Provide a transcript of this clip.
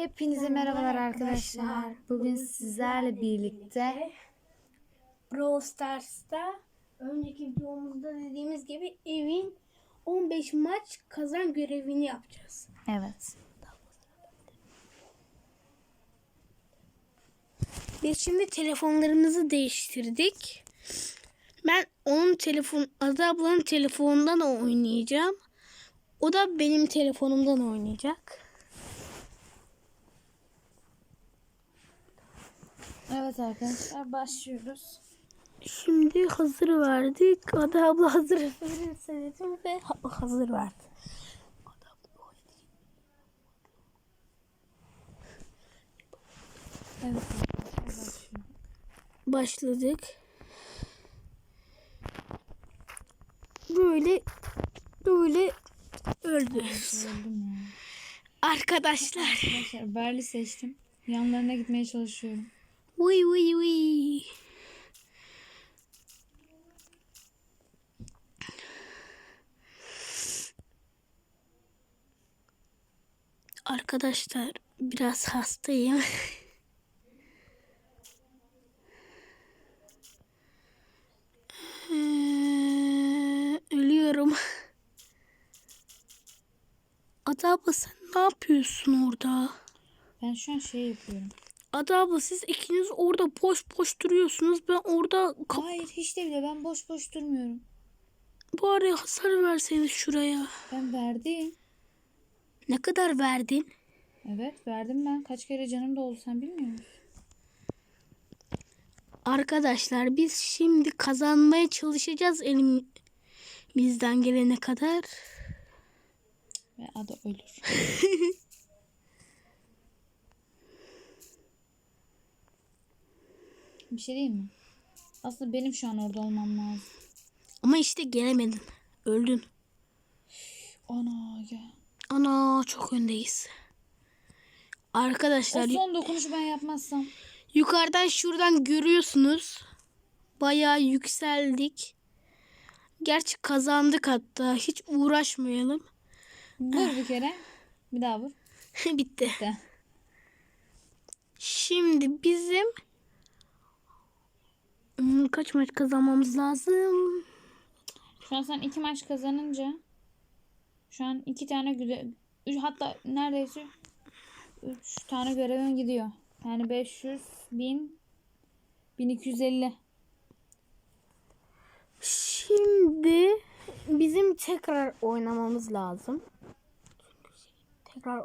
Hepinize merhabalar arkadaşlar. Bugün sizlerle birlikte Brawl Stars'ta önceki videomuzda dediğimiz gibi evin 15 maç kazan görevini yapacağız. evet. Biz şimdi telefonlarımızı değiştirdik. Ben onun telefon, Ada ablanın telefonundan oynayacağım. O da benim telefonumdan oynayacak. Evet arkadaşlar başlıyoruz. Şimdi hazır verdik. Ada abla hazır verirse dedim ve ha- hazır verdi. Evet başladık. Böyle böyle öldürüyoruz. Arkadaşlar. Arkadaşlar Berli seçtim. Yanlarına gitmeye çalışıyorum. Uy uy uy. Arkadaşlar biraz hastayım. Ee, Ölüyorum. Ada abla sen ne yapıyorsun orada? Ben şu an şey yapıyorum. Ada abla siz ikiniz orada boş boş duruyorsunuz. Ben orada kap- Hayır hiç de bile ben boş boş durmuyorum. bari hasar verseniz şuraya. Ben verdim. Ne kadar verdin? Evet verdim ben. Kaç kere canım da oldu sen bilmiyor musun? Arkadaşlar biz şimdi kazanmaya çalışacağız elimizden gelene kadar. Ve Ada ölür. Bir şey diyeyim mi? Aslında benim şu an orada olmam lazım. Ama işte gelemedin. Öldün. Ana ya. Ana çok öndeyiz. O Arkadaşlar son dokunuşu ben yapmazsam. yukarıdan şuradan görüyorsunuz. Bayağı yükseldik. Gerçi kazandık hatta. Hiç uğraşmayalım. Vur bir kere. Bir daha vur. Bitti. De. Şimdi bizim kaç maç kazanmamız lazım? Şu an sen iki maç kazanınca şu an iki tane güzel üç, hatta neredeyse üç tane görevin gidiyor. Yani 500 bin 1250 Şimdi bizim tekrar oynamamız lazım. Tekrar